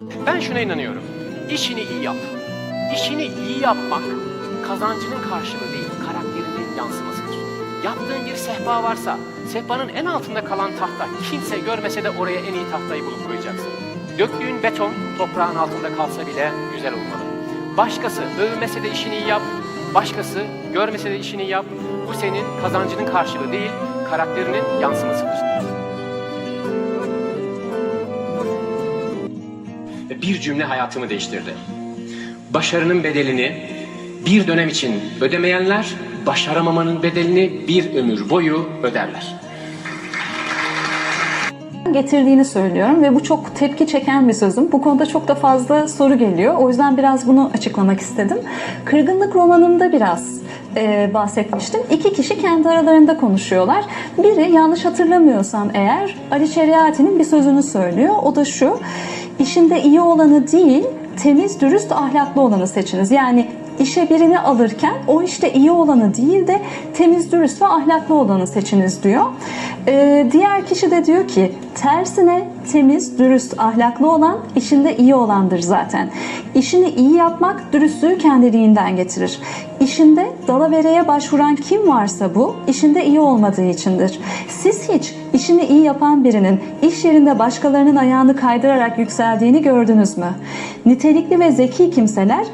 Ben şuna inanıyorum. İşini iyi yap. İşini iyi yapmak kazancının karşılığı değil, karakterinin yansımasıdır. Yaptığın bir sehpa varsa, sehpanın en altında kalan tahta kimse görmese de oraya en iyi tahtayı bulup koyacaksın. Döktüğün beton toprağın altında kalsa bile güzel olmalı. Başkası övmese de işini iyi yap, başkası görmese de işini yap. Bu senin kazancının karşılığı değil, karakterinin yansımasıdır. Ve bir cümle hayatımı değiştirdi. Başarının bedelini bir dönem için ödemeyenler, başaramamanın bedelini bir ömür boyu öderler. getirdiğini söylüyorum ve bu çok tepki çeken bir sözüm. Bu konuda çok da fazla soru geliyor. O yüzden biraz bunu açıklamak istedim. Kırgınlık romanımda biraz e, bahsetmiştim. İki kişi kendi aralarında konuşuyorlar. Biri yanlış hatırlamıyorsam eğer Ali Şeriati'nin bir sözünü söylüyor. O da şu. İşinde iyi olanı değil, temiz, dürüst, ahlaklı olanı seçiniz. Yani işe birini alırken o işte iyi olanı değil de temiz, dürüst ve ahlaklı olanı seçiniz diyor. Ee, diğer kişi de diyor ki tersine temiz, dürüst, ahlaklı olan işinde iyi olandır zaten. İşini iyi yapmak dürüstlüğü kendiliğinden getirir. İşinde dalavereye başvuran kim varsa bu işinde iyi olmadığı içindir. Siz hiç işini iyi yapan birinin iş yerinde başkalarının ayağını kaydırarak yükseldiğini gördünüz mü? Nitelikli ve zeki kimseler